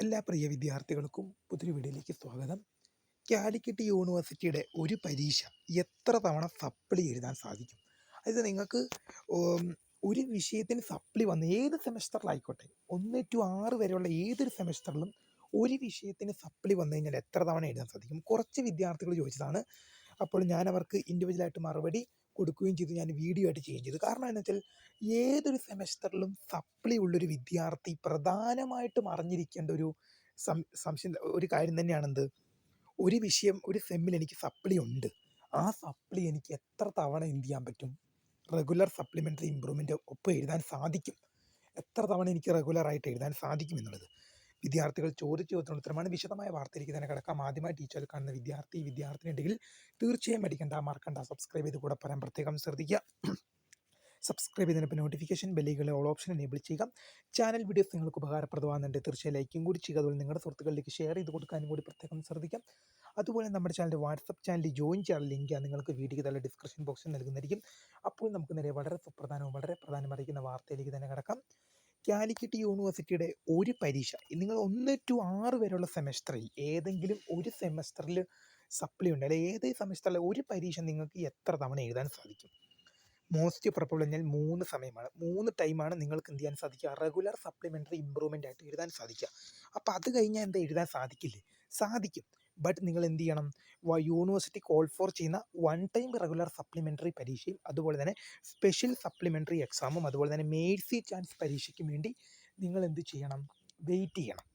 എല്ലാ പ്രിയ വിദ്യാർത്ഥികൾക്കും പുതിയൊരു വീഡിയോയിലേക്ക് സ്വാഗതം. കാലിക്കറ്റ് യൂണിവേഴ്സിറ്റിയുടെ ഒരു പരീക്ഷ എത്ര തവണ സപ്ലി എഴുതാൻ സാധിക്കും? അതായത് നിങ്ങൾക്ക് ഒരു വിഷയത്തിന് സപ്ലി വന്ന് ഏത് സെമസ്റ്ററിലായിക്കോട്ടെ ഒന്ന് ടു ആറ് വരെയുള്ള ഏതൊരു സെമസ്റ്ററിലും ഒരു വിഷയത്തിന് സപ്ലി വന്നു കഴിഞ്ഞാൽ എത്ര തവണ എഴുതാൻ സാധിക്കും? കുറച്ച് വിദ്യാർത്ഥികൾ ചോദിച്ചതാണ്. അപ്പോൾ ഞാൻ അവർക്ക് ഇൻഡിവിജ്വലായിട്ട് മറുപടി കൊടുക്കുകയും ചെയ്തു. ഞാൻ വീഡിയോ ആയിട്ട് ചെയ്യുകയും ചെയ്തു. കാരണം എന്ന് വെച്ചാൽ ഏതൊരു സെമസ്റ്ററിലും സപ്ലി ഉള്ളൊരു വിദ്യാർത്ഥി പ്രധാനമായിട്ടും അറിഞ്ഞിരിക്കേണ്ട ഒരു സംശയം ഒരു കാര്യം തന്നെയാണെന്ത് ഒരു വിഷയം ഒരു സെമ്മിൽ എനിക്ക് സപ്ലി ഉണ്ട്. ആ സപ്ലി എനിക്ക് എത്ര തവണ എന്ത് ചെയ്യാൻ പറ്റും? റെഗുലർ സപ്ലിമെന്ററി ഇമ്പ്രൂവ്മെന്റ് ഒപ്പം എഴുതാൻ സാധിക്കും. എത്ര തവണ എനിക്ക് റെഗുലറായിട്ട് എഴുതാൻ സാധിക്കും എന്നുള്ളത്. വിദ്യാർത്ഥികൾ ചോദിച്ച ചോദ്യത്തിന് ഉത്തരമാണ് വിശദമായ വാർത്തയിലേക്ക് തന്നെ കിടക്കാം. ആദ്യമായി ടീച്ചറിൽ കാണുന്ന വിദ്യാർത്ഥി വിദ്യാർത്ഥിനി ഉണ്ടെങ്കിൽ തീർച്ചയായും അടിക്കണ്ട മറക്കണ്ട. സബ്സ്ക്രൈബ് ചെയ്ത് കൂടെ പറയാൻ പ്രത്യേകം ശ്രദ്ധിക്കുക. സബ്സ്ക്രൈബ് ചെയ്തതിനൊപ്പം നോട്ടിഫിക്കേഷൻ ബെല്ലുകളെ ഓൾ ഓപ്ഷൻ എനേബിൾ ചെയ്യുക. ചാനൽ വീഡിയോസ് നിങ്ങൾക്ക് ഉപകാരപ്രദമാകുന്നുണ്ട്. തീർച്ചയായും ലൈക്കും കൂടി ചെയ്യുക. അതുപോലെ നിങ്ങളുടെ സുഹൃത്തുക്കളിലേക്ക് ഷെയർ ചെയ്ത് കൊടുക്കാനും കൂടി പ്രത്യേകം ശ്രദ്ധിക്കാം. അതുപോലെ നമ്മുടെ ചാനലിന്റെ വാട്സപ്പ് ചാനലിൽ ജോയിൻ ചെയ്യാൻ ലിങ്ക് നിങ്ങൾക്ക് വീഡിയോ തന്നെ ഡിസ്ക്രിപ്ഷൻ ബോക്സിൽ നൽകുന്നതായിരിക്കും. അപ്പോൾ നമുക്ക് നേരെ വളരെ സുപ്രധാനവും വളരെ പ്രധാനമായിരിക്കുന്ന വാർത്തയിലേക്ക് തന്നെ കിടക്കാം. കാലിക്കറ്റ് യൂണിവേഴ്സിറ്റിയുടെ ഒരു പരീക്ഷ നിങ്ങൾ ഒന്ന് ടു ആറ് വരെയുള്ള സെമസ്റ്ററിൽ ഏതെങ്കിലും ഒരു സെമസ്റ്ററിൽ സപ്ലി ഉണ്ട്. അല്ലെങ്കിൽ ഏത് സെമസ്റ്ററിലെ ഒരു പരീക്ഷ നിങ്ങൾക്ക് എത്ര തവണ എഴുതാൻ സാധിക്കും? മോസ്റ്റ് പ്രോബബിൾ എന്നാൽ മൂന്ന് സമയമാണ്. മൂന്ന് ടൈമാണ് നിങ്ങൾക്ക് എന്ത് ചെയ്യാൻ സാധിക്കുക? റെഗുലർ സപ്ലിമെന്ററി ഇമ്പ്രൂവ്മെന്റ് ആയിട്ട് എഴുതാൻ സാധിക്കുക. അപ്പോൾ അത് കഴിഞ്ഞാൽ എന്താ എഴുതാൻ സാധിക്കില്ലേ? സാധിക്കും. ബട്ട് നിങ്ങൾ എന്ത് ചെയ്യണം? യൂണിവേഴ്സിറ്റി കോൾ ഫോർ ചെയ്യുന്ന വൺ ടൈം റെഗുലർ സപ്ലിമെന്ററി പരീക്ഷയും അതുപോലെ തന്നെ സ്പെഷ്യൽ സപ്ലിമെന്ററി എക്സാമും അതുപോലെ തന്നെ മേഴ്സി ചാൻസ് പരീക്ഷയ്ക്കും വേണ്ടി നിങ്ങൾ എന്ത് ചെയ്യണം? വെയിറ്റ് ചെയ്യണം.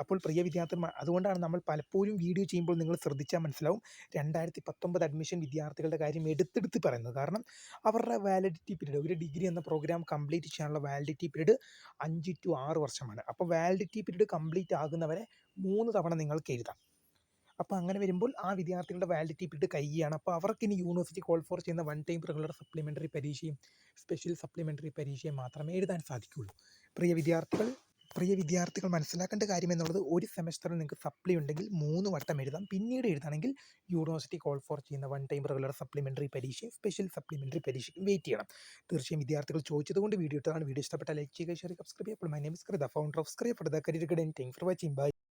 അപ്പോൾ പ്രിയ വിദ്യാർത്ഥിമാർ അതുകൊണ്ടാണ് നമ്മൾ പലപ്പോഴും വീഡിയോ ചെയ്യുമ്പോൾ നിങ്ങൾ ശ്രദ്ധിച്ചാൽ മനസ്സിലാവും രണ്ടായിരത്തി പത്തൊമ്പത് അഡ്മിഷൻ വിദ്യാർത്ഥികളുടെ കാര്യം എടുത്തെടുത്ത് പറയുന്നത്. കാരണം അവരുടെ വാലിഡിറ്റി പീരീഡ് ഒരു ഡിഗ്രി എന്ന പ്രോഗ്രാം കംപ്ലീറ്റ് ചെയ്യാനുള്ള വാലിഡിറ്റി പീരീഡ് അഞ്ച് ടു ആറ് വർഷമാണ്. അപ്പോൾ വാലിഡിറ്റി പീരീഡ് കംപ്ലീറ്റ് ആകുന്നവരെ മൂന്ന് തവണ നിങ്ങൾക്ക് എഴുതാം. അപ്പോൾ അങ്ങനെ വരുമ്പോൾ ആ വിദ്യാർത്ഥികളുടെ വാലിഡിറ്റി പീരീഡ് കഴിയുകയാണ്. അപ്പോൾ അവർക്ക് ഇനി യൂണിവേഴ്സിറ്റി കോൾ ഫോർ ചെയ്യുന്ന വൺ ടൈം റെഗുലർ സപ്ലിമെന്ററി പരീക്ഷയും സ്പെഷ്യൽ സപ്ലിമെന്ററി പരീക്ഷയും മാത്രമേ എഴുതാൻ സാധിക്കുകയുള്ളൂ. പ്രിയ വിദ്യാർത്ഥികൾ പ്രിയ വിദ്യാർത്ഥികൾ മനസ്സിലാക്കേണ്ട കാര്യം എന്നുള്ളത് ഒരു സെമസ്റ്ററിൽ നിങ്ങൾക്ക് സപ്ലി ഉണ്ടെങ്കിൽ മൂന്ന് വട്ടം എഴുതാം. പിന്നീട് എഴുതാണെങ്കിൽ യൂണിവേഴ്സിറ്റി കോൾ ഫോർ ചെയ്യുന്ന വൺ ടൈം റെഗുലർ സപ്ലിമെന്ററി പരീക്ഷയും സ്പെഷ്യൽ സപ്ലിമെന്ററി പരീക്ഷയ്ക്കും വെയിറ്റ് ചെയ്യണം. തീർച്ചയായും വിദ്യാർത്ഥികൾ ചോദിച്ചതുകൊണ്ട് വീഡിയോ ഇട്ടതാണ്. വീഡിയോ ഇഷ്ടപ്പെട്ട ലൈക്ക് ചെയ്യുക ഷെയർ സബ്സ്ക്രൈബ് ചെയ്യുക. അപ്പോൾ my name is Kritha founder of Scribe for the career guide and thank for watching bye